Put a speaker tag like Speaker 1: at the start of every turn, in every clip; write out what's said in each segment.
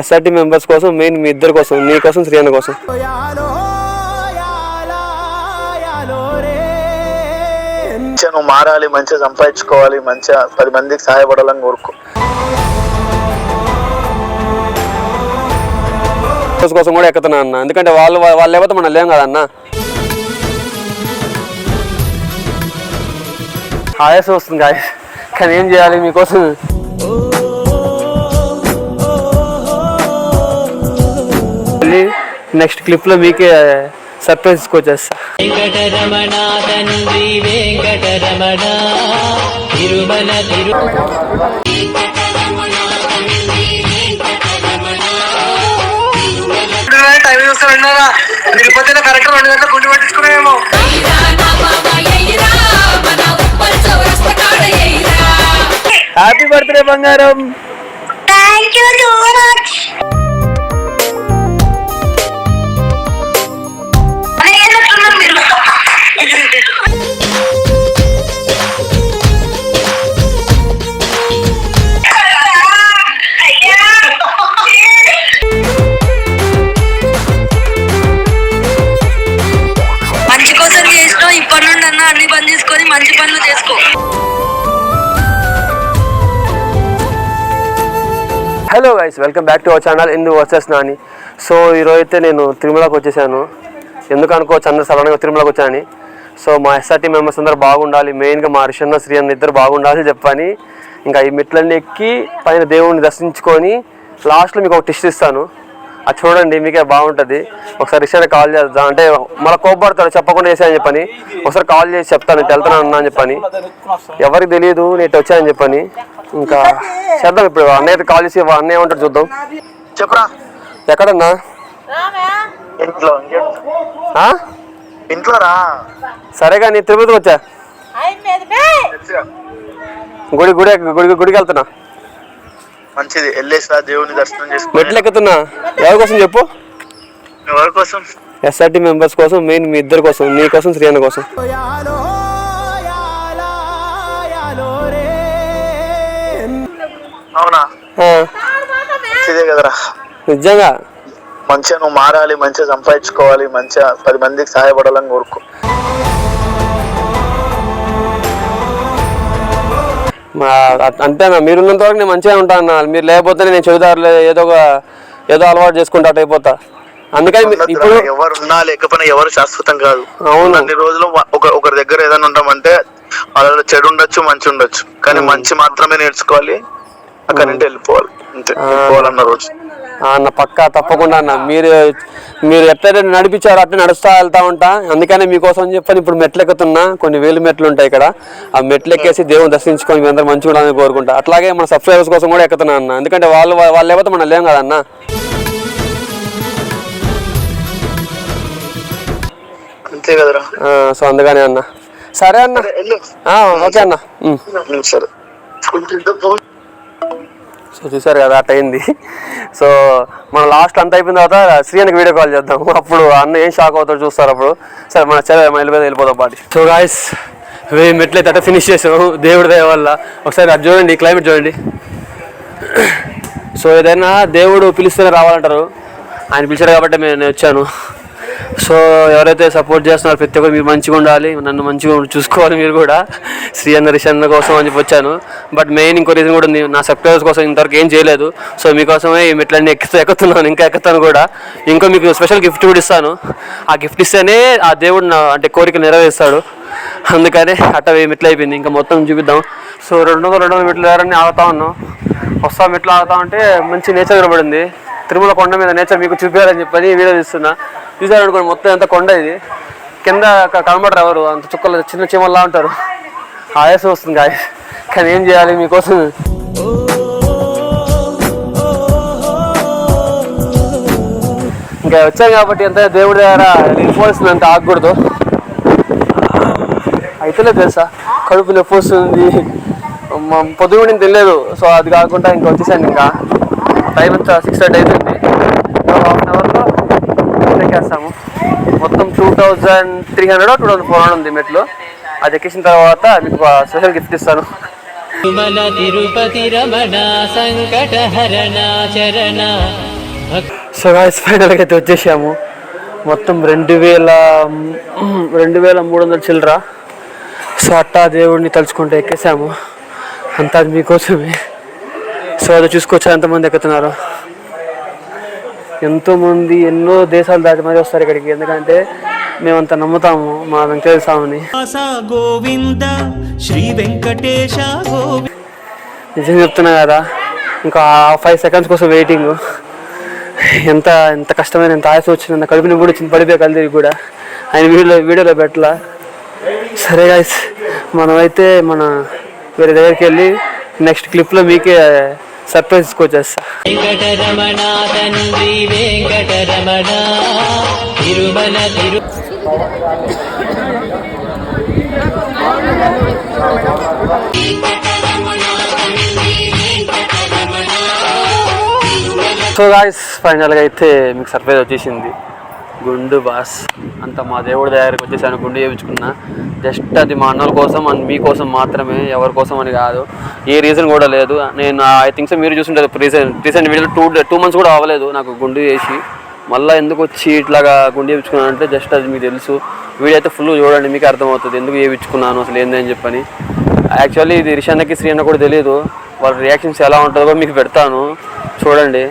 Speaker 1: SRT members కోసం main మీ ఇద్దరి కోసం నీ కోసం శ్రీయన్న కోసం.
Speaker 2: మంచిగా నువ్వు మారాలి మంచిగా సంపాదించుకోవాలి మంచిగా పది మందికి సహాయపడాలని కోరుకో.
Speaker 1: మెంబర్స్ కోసం కూడా ఎక్కుతున్నా అన్న. ఎందుకంటే వాళ్ళు వాళ్ళు లేకపోతే మనం లేం కదన్న ఆయాసం వస్తుంది కానీ ఏం చేయాలి మీకోసం? మళ్ళీ నెక్స్ట్ క్లిప్లో మీకే సర్ప్రైజ్ తీసుకొచ్చేస్తా
Speaker 3: తిరుపతిలో కరెక్ట్ రెండు గంటల గుండి పట్టించుకున్నామేమో.
Speaker 1: హ్యాపీ బర్త్డే బంగారం.
Speaker 4: Thank you so much
Speaker 1: guys welcome back to our channel Indu versus అని సో ఈరోజు అయితే నేను తిరుమలకు వచ్చేసాను. ఎందుకు అనుకోవచ్చు అందరు సడన్గా తిరుమలకు వచ్చానని. సో మా ఎస్ఆర్టీ మెంబర్స్ అందరూ బాగుండాలి. మెయిన్గా మా రిషన్న శ్రీ అన్న ఇద్దరు బాగుండాలి చెప్పని ఇంకా ఈ మెట్లన్నీ ఎక్కి పైన దేవుడిని దర్శించుకొని లాస్ట్లో మీకు ఒక టిస్ట్ ఇస్తాను. అది చూడండి మీకే బాగుంటుంది. ఒకసారి రిషన్న కాల్ చేద్దాం. అంటే మళ్ళీ కోపడతాడు చెప్పకుండా చేశాను చెప్పని. ఒకసారి కాల్ చేసి చెప్తాను వెళ్తున్నాను అన్నా అని చెప్పని. ఎవరికి తెలియదు నేను ఇటు వచ్చానని చెప్పని. ఇంకా చేద్దాం ఇప్పుడు అన్నయ్య కాల్ చేసి అన్నయ్య ఏమంటాడు చూద్దాం.
Speaker 2: చెప్పరా.
Speaker 1: ఎక్కడన్నా?
Speaker 2: ఇంట్లో
Speaker 1: ఆ?
Speaker 2: ఇంట్లో రా.
Speaker 1: సరే కానీ తిరుపతికి వచ్చా. గుడి గుడి గుడి గుడికి వెళ్తున్నా.
Speaker 2: మంచిది. వెళ్ళేసిరా దేవుని దర్శనం చేసుకో
Speaker 1: మెట్లు ఎక్కుతున్నా ఎవరి కోసం చెప్పు?
Speaker 2: ఎవరి కోసం?
Speaker 1: ఎస్ఆర్టీ మెంబర్స్ కోసం మెయిన్ మీ ఇద్దరి కోసం నీ కోసం శ్రీ అన్న కోసం.
Speaker 2: అవునా? మంచిదే కదరా.
Speaker 1: నిజంగా?
Speaker 2: మంచిగా నువ్వు మారాలి మంచిగా సంపాదించుకోవాలి మంచిగా పది మందికి సహాయపడాలని కోరుకో.
Speaker 1: మా అ- అంతేనా మీరున్నంత వరకు నేను మంచిగా ఉంటాను అన్న. మీరు లేకపోతే నేను చెడుదారులే ఏదో ఒక ఏదో అలవాటు చేసుకుంటా అటు అయిపోతా. అందుకని ఇప్పుడు
Speaker 2: ఎవరు ఉన్నా లేకపోయినా ఎవరు శాశ్వతం కాదు.
Speaker 1: అవును.
Speaker 2: అన్ని రోజులు ఒక ఒకరి దగ్గర ఏదైనా ఉంటామంటే వాళ్ళలో చెడు ఉండొచ్చు మంచి ఉండొచ్చు. కానీ మంచి మాత్రమే నేర్చుకోవాలి. అక్కడి నుండి వెళ్ళిపోవాలి. అంతే. వెళ్ళిపోవాలన్న రోజు.
Speaker 1: అన్న పక్కా తప్పకుండా అన్న. మీరు మీరు ఎట్లయితే నడిపించారో అట్లా నడుస్తా వెళ్తా ఉంటా. అందుకనే మీకోసం చెప్పని ఇప్పుడు మెట్లు ఎక్కుతున్నా కొన్ని వేలు మెట్లు ఉంటాయి ఇక్కడ. ఆ మెట్లు ఎక్కేసి దేవుని దర్శించుకొని మీ అందరూ మంచిగా ఉండాలని కోరుకుంటా. అట్లాగే మన సబ్స్క్రైబర్స్ కోసం కూడా ఎక్కుతున్నా అన్న. ఎందుకంటే వాళ్ళు వాళ్ళు లేకపోతే మనం లేం కదా అన్న.
Speaker 2: అంతే కదరా.
Speaker 1: ఆ, సో అందుకనే అన్న. సరే అన్న. ఓకే అన్న.
Speaker 2: సరే.
Speaker 1: సో చూసారు కదా అట్ అయింది సో మన లాస్ట్ అంత అయిపోయిన తర్వాత శ్రీయానికి వీడియో కాల్ చేద్దాం. అప్పుడు అన్న ఏం షాక్ అవుతాడు చూస్తారు అప్పుడు. సరే మన చదివే మన వెళ్ళిపోతే వెళ్ళిపోతాం పాటి సో గాయస్ వెయ్యి మెట్లు అయితే ఫినిష్ చేసాము దేవుడి దయ వల్ల. ఒకసారి అది చూడండి క్లైమేట్ చూడండి. సో ఏదైనా దేవుడు పిలిస్తేనే రావాలంటారు. ఆయన పిలిచారు కాబట్టి నేను వచ్చాను. సో ఎవరైతే సపోర్ట్ చేస్తున్నారో ప్రతి ఒక్కరు మీరు మంచిగా ఉండాలి నన్ను మంచిగా చూసుకోవాలి మీరు కూడా. శ్రీ అన్న రిషి అన్న కోసం అని చెప్పి వచ్చాను. బట్ మెయిన్ ఇంకో రీజన్ కూడా ఉంది నా సబ్స్క్రైబర్స్ కోసం ఇంతవరకు ఏం చేయలేదు. సో మీకోసమే ఈ మెట్లన్నీ ఎక్కుతూ ఎక్కుతున్నాను ఇంకా ఎక్కుతాను కూడా. ఇంకో మీకు స్పెషల్ గిఫ్ట్ కూడా ఇస్తాను. ఆ గిఫ్ట్ ఇస్తేనే ఆ దేవుడు నా అంటే కోరిక నెరవేరుస్తాడు. అందుకనే అట్ట మెట్లు అయిపోయింది ఇంకా మొత్తం చూపిద్దాం. సో రెండు వందల రెండు వందల మెట్లు ఎవరన్నీ ఆగుతా ఉన్నాం. వస్తా మెట్లు ఆగుతా ఉంటే మంచి నేచర్ కనబడింది. తిరుమల కొండ మీద నేచర్ మీకు చూపించాలని చెప్పని వీడియో తీస్తున్నా. చూసారనుకోండి మొత్తం ఎంత కొండ ఇది. కింద కనబడరు ఎవరు అంత చుక్కలు చిన్న చీమల్లా ఉంటారు. ఆయాసం వస్తుంది గాయ కానీ ఏం చేయాలి మీకోసం? ఇంకా వచ్చాం కాబట్టి ఎంత దేవుడి దగ్గర నిలిపోవాల్సింది అంత ఆగకూడదు. అయితేలే తెలుసా కడుపు నొప్పి వస్తుంది. పొద్దుగుడిని నేను తినలేదు. సో అది కాకుండా ఇంకా వచ్చేసాను ఇంకా. టైం అంతా సిక్స్ థర్టీ అయిపోయింది. హాఫ్ అన్ అవర్లో ఎక్కేస్తాము. మొత్తం two thousand three hundred two thousand four hundred ఉంది మెట్లు. అది ఎక్కేసిన తర్వాత మీకు స్పెషల్ గిఫ్ట్ ఇస్తాను.
Speaker 5: తిరుమల తిరుపతి రమణ సంకటహరణ చరణ. భక్
Speaker 1: సో గాయస్ ఫైనల్గా అయితే వచ్చేసాము. మొత్తం రెండు వేల రెండు వేల మూడు వందల చిల్లర. సో అట్టా దేవుడిని తలుచుకుంటూ ఎక్కేసాము. అంతా అది మీకోసమే. సో అది చూసుకోవచ్చు ఎంతమంది ఎక్కుతున్నారు. ఎంతోమంది ఎన్నో దేశాలు దాటి మరీ వస్తారు ఇక్కడికి. ఎందుకంటే మేమంత నమ్ముతాము మా వెంకటేశ్వర స్వామిని
Speaker 6: గోవింద శ్రీ వెంకటేశ
Speaker 1: నిజం చెప్తున్నా కదా ఇంకా ఫైవ్ సెకండ్స్ కోసం వెయిటింగ్. ఎంత ఎంత కష్టమైన ఎంత ఆశ వచ్చింది నా కడుపుని కూడా వచ్చింది పడిపోయి కలిదిరి కూడా. ఆయన వీడియోలో వీడియోలో పెట్టలా. సరే గాయస్ మనమైతే మన వేరే దగ్గరికి వెళ్ళి నెక్స్ట్ క్లిప్లో మీకే సర్ప్రైజ్
Speaker 5: తిరు
Speaker 1: సో గాయస్ ఫైనల్గా అయితే మీకు సర్ప్రైజ్ వచ్చేసింది. గుండు బాస్. అంత మా దేవుడి దగ్గరికి వచ్చేసాను గుండు చేయించుకున్నా. జస్ట్ అది మా అన్నల కోసం అండ్ మీకోసం మాత్రమే ఎవరి కోసం అని కాదు. ఏ రీజన్ కూడా లేదు. నేను ఐ థింక్ సో మీరు చూసుంటారు recent recent video two two months కూడా అవ్వలేదు నాకు గుండు చేసి. మళ్ళీ ఎందుకు వచ్చి ఇట్లాగా గుండు చేయించుకున్నాను అంటే జస్ట్ అది మీకు తెలుసు. వీడియో అయితే ఫుల్ చూడండి మీకు అర్థమవుతుంది ఎందుకు చేయించుకున్నాను అసలు ఏందని చెప్పని. యాక్చువల్లీ ఇది రిషాన్నకి శ్రీ అన్న కూడా తెలియదు వాళ్ళ రియాక్షన్స్ ఎలా ఉంటుందో మీకు పెడతాను. చూడండి.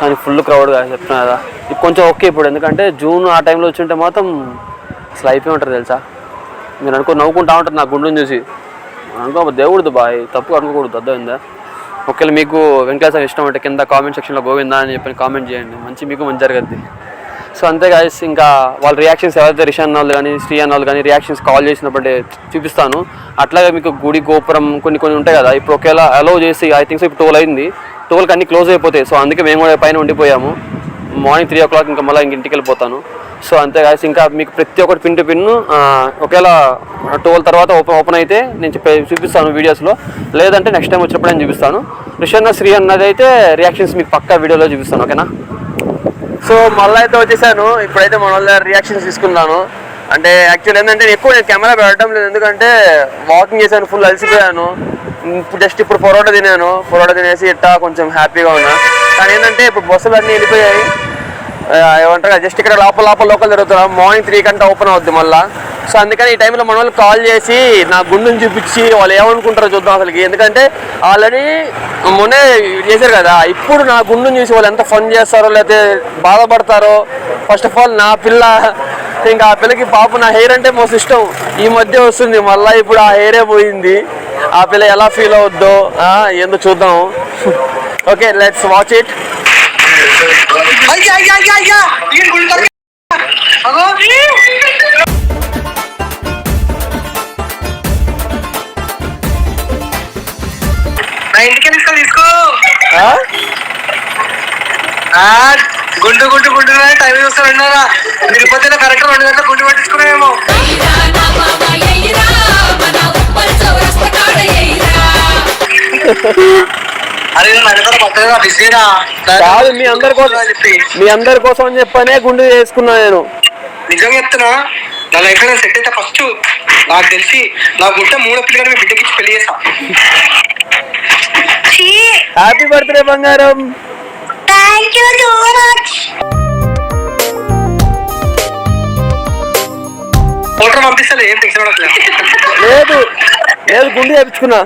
Speaker 1: కానీ ఫుల్ క్రౌడ్ చెప్తున్నా కదా. ఇప్పుడు కొంచెం ఓకే ఇప్పుడు ఎందుకంటే జూన్ ఆ టైంలో వచ్చి ఉంటే మాత్రం అసలు అయిపోయి ఉంటారు తెలుసా? మీరు అనుకో నవ్వుకుంటా ఉంటారు నా గుండెని చూసి. అనుకో దేవుడిది బాయ్ తప్పు అనుకోకూడదు అర్థమైందా? ఒకవేళ మీకు వెంకటేశ్వర ఇష్టం అంటే కింద కామెంట్ సెక్షన్లో గోవిందా అని చెప్పి కామెంట్ చేయండి. మంచి మీకు మంచి జరగద్ది. సో అంతే కాదు ఇంకా వాళ్ళ రియాక్షన్స్ ఎవరైతే రిషాన్ వాళ్ళు కానీ శ్రీ అన్న వాళ్ళు కానీ రియాక్షన్స్ కాల్ చేసినప్పుడే చూపిస్తాను. అట్లాగే మీకు గుడి గోపురం కొన్ని కొన్ని ఉంటాయి కదా. ఇప్పుడు ఒకవేళ అలౌ చేసి ఐ థింక్ సో ఇప్పుడు టోల్ అయింది. ట్వెల్వ్కి అన్ని క్లోజ్ అయిపోతాయి. సో అందుకే మేము కూడా పైన ఉండిపోయాము. మార్నింగ్ త్రీ ఓ క్లాక్ ఇంకా మళ్ళీ ఇంటికి వెళ్ళిపోతాను. సో అంతే కాదు ఇంకా మీకు ప్రతి ఒక్కటి పిన్ టు పిన్ ఒకవేళ ట్వెల్వ్ తర్వాత ఓపెన్ ఓపెన్ అయితే నేను చెప్పే చూపిస్తాను వీడియోస్లో. లేదంటే నెక్స్ట్ టైం వచ్చినప్పుడు నేను చూపిస్తాను. రిషన్న శ్రీ అన్నది అయితే రియాక్షన్స్ మీకు పక్కా వీడియోలో చూపిస్తాను ఓకేనా సో మళ్ళీ అయితే వచ్చేసాను. ఇప్పుడైతే మన వాళ్ళ రియాక్షన్స్ తీసుకున్నాను. అంటే యాక్చువల్ ఏంటంటే నేను ఎక్కువ నేను కెమెరా పెట్టడం లేదు. ఎందుకంటే వాకింగ్ చేశాను ఫుల్ అలసిపోయాను. జస్ట్ ఇప్పుడు పొరోటా తినాను పొరోటా తినేసి ఇట్టా కొంచెం హ్యాపీగా ఉన్నా. కానీ ఏంటంటే ఇప్పుడు బస్సులు అన్నీ వెళ్ళిపోయాయి. ఏమంటారు జస్ట్ ఇక్కడ లోపల లోపల లోకల్ జరుగుతున్నాం. మార్నింగ్ త్రీ కంటే ఓపెన్ అవుద్ది మళ్ళీ. సో అందుకని ఈ టైంలో మన వాళ్ళు కాల్ చేసి నా గుండెని చూపించి వాళ్ళు ఏమనుకుంటారో చూద్దాం అసలుకి. ఎందుకంటే ఆల్రెడీ మొన్నే చేశారు కదా ఇప్పుడు నా గుండెని చూసి వాళ్ళు ఎంత ఫన్ చేస్తారో లేకపోతే బాధపడతారో ఫస్ట్ ఆఫ్ ఆల్ నా పిల్ల ఇంకా ఆ పిల్లకి పాప నా హెయిర్ అంటే మోస్ట్ ఇష్టం. ఈ మధ్య వస్తుంది మళ్ళీ ఇప్పుడు ఆ హెయిరే పోయింది. ఆ పిల్ల ఎలా ఫీల్ అవుద్దో ఆ, ఏందో చూద్దాం ఓకే లెట్స్ వాచ్ ఇట్
Speaker 3: గుడి దగ్గర అగో నా ఇంటికి తీసుకో తీసుకో ఆ, గుండు గుండు గుండు టైం చూస్తా విన్నారా తిరుపతిలో కరెక్ట్ రెండు గంటల గుండు పట్టించుకున్నామేమో
Speaker 1: కాదు మీ అందరి కోసం
Speaker 3: చెప్పి.
Speaker 1: మీ అందరి కోసం అని చెప్పనే గుండు చేసుకున్నా నేను.
Speaker 3: నిజంగా చెప్తున్నా నా లైఫ్లో సెట్ అయితే ఫస్ట్ నాకు తెలిసి నా గుట్ట మూడో పిల్లగాని మీ బిడ్డకి పెళ్ళి చేసా
Speaker 1: హ్యాపీ బర్త్డే బంగారం.
Speaker 4: Thank you so much
Speaker 3: photo పంపిస్తలే ఏం టెన్షన్ పడట్లేదు.
Speaker 1: లేదు లేదు గుండు చేపించుకున్నా.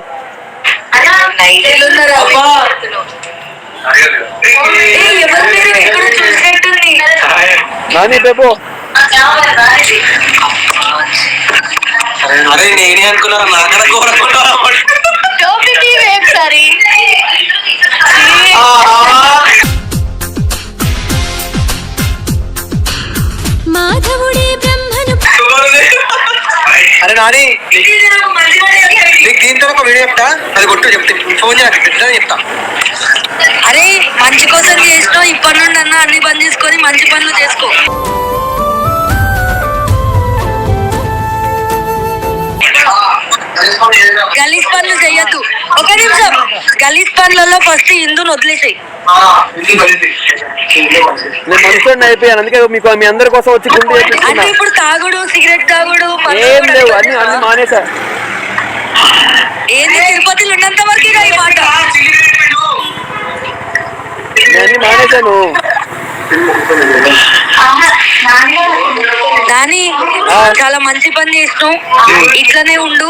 Speaker 1: నాని బేబో.
Speaker 3: అరే నేనే అనుకున్నా నాకడ కూడా
Speaker 4: ఒకసారి
Speaker 7: మాధవుడే
Speaker 3: అరే నాని నీకు దీంతో ఒక వీడియో చెప్తా? అది కొట్టు చెప్తే. ఫోన్ చేయాలి చెప్తా.
Speaker 4: అరే మంచి కోసం చేసినావు ఇప్పటి నుండి అన్న అన్ని పని చేసుకొని మంచి పనులు చేసుకో. గలీజ్ పనులు చెయ్యొద్దు ఒక నిమిషం. గలీజ్ పనులలో ఫస్ట్ హిందూని వదిలేసాయి.
Speaker 1: నేను మంచిగా అయిపోయాను అందుకే మీకు మీ అందరి కోసం వచ్చి గుండు
Speaker 4: అంటే ఇప్పుడు తాగుడు సిగరెట్ తాగుడు
Speaker 1: ఏం లేవు.
Speaker 4: అయిపోయింది
Speaker 1: అన్ని అన్ని
Speaker 4: కదా.
Speaker 1: మానేసా.
Speaker 4: ఏంది తిరుపతిలో ఉన్నంత వరకు ఈ మాట?
Speaker 1: నేను మానేశాను
Speaker 4: దాని. చాలా మంచి పని చేసినావు. ఇట్లనే ఉండు.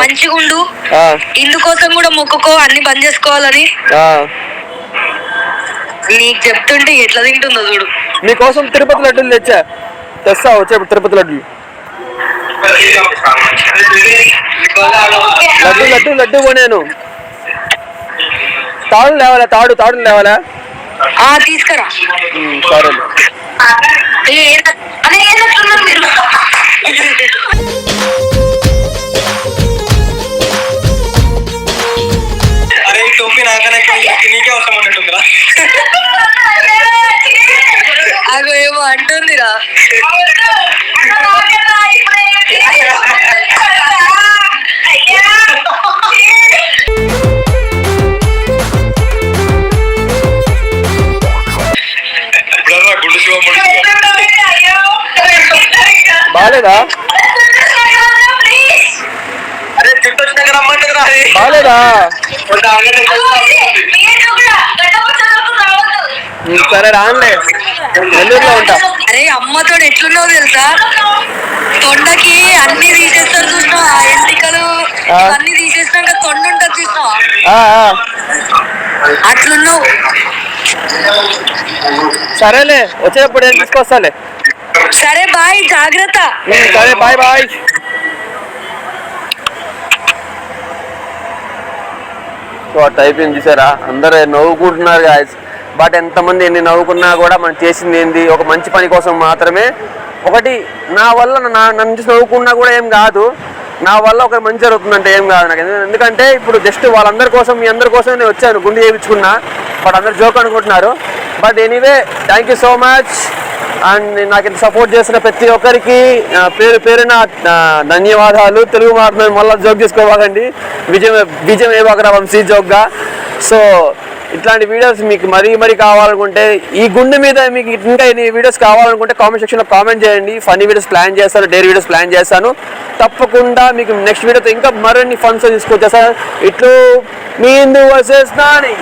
Speaker 4: మంచిగా ఉండు. ఇందుకోసం కూడా మొక్కుకో అన్ని బంద్ చేసుకోవాలని. నీకు చెప్తుంటే ఎట్లా తింటుందో చూడు.
Speaker 1: మీకోసం తిరుపతి లడ్డూలు తెచ్చా? తెస్తా వచ్చేప్పుడు తిరుపతి లడ్డూలు. లడ్డు లడ్డు లడ్డు కొనాను. తాడు లేవాలా? తాడు తాడు లేవాలా?
Speaker 4: తీసుకురా.
Speaker 1: సరే
Speaker 4: ఏంటంటున్నారు మీరు? ఏమో అంటుందిరా.
Speaker 1: బాగాలేదా. బాగాలేదా సరే రానులే నెల్లూరులో ఉంటా.
Speaker 4: అరే అమ్మతో ఎట్లున్నావు తెలుసా? తొండకి అన్ని తీసేస్తారు చూసినావా ఆ ఎంటికలు. అన్ని తీసేసినాక తొండ ఉంటుంది
Speaker 1: ఆ.
Speaker 4: అట్లున్నావు.
Speaker 1: సరేలే వచ్చేటప్పుడు ఏం తీసుకొస్తాలే.
Speaker 4: సరే బాయ్ జాగ్రత్త.
Speaker 1: సరే బాయ్ బాయ్. సో అయిపోయింది చూసారా అందరూ నవ్వుకుంటున్నారు గాయస్ బట్ ఎంతమంది ఎన్ని నవ్వుకున్నా కూడా మనం చేసింది ఏంది? ఒక మంచి పని కోసం మాత్రమే. ఒకటి నా వల్ల నా నన్ను చూసి నవ్వుకున్నా కూడా ఏం కాదు. నా వల్ల ఒక మంచి జరుగుతుందంటే ఏం కాదు నాకు. ఎందుకంటే ఇప్పుడు జస్ట్ వాళ్ళందరి కోసం మీ అందరి కోసం నేను వచ్చాను గుండె చేయించుకున్నా. బట్ అందరు జోక్ అనుకుంటున్నారు. But anyway thank you so much and నాకు ఇంత సపోర్ట్ చేసిన ప్రతి ఒక్కరికి పేరు పేరున ధన్యవాదాలు. తెలుగు మాట్లాడి మళ్ళీ జోక్ చేసుకోవాలండి. విజయం విజయం ఏవాగరా వంశీ జోక్గా సో ఇట్లాంటి వీడియోస్ మీకు మరీ మరీ కావాలనుకుంటే ఈ గుండె మీద మీకు ఇంకా ఎన్ని వీడియోస్ కావాలనుకుంటే కామెంట్ సెక్షన్లో కామెంట్ చేయండి. ఫన్నీ వీడియోస్ ప్లాన్ చేస్తాను డైరీ వీడియోస్ ప్లాన్ చేస్తాను. తప్పకుండా మీకు నెక్స్ట్ వీడియోతో ఇంకా మరిన్ని ఫండ్స్ తీసుకొచ్చేస్తాను ఇట్లు మీ హిందూ వర్సెస్ నాని.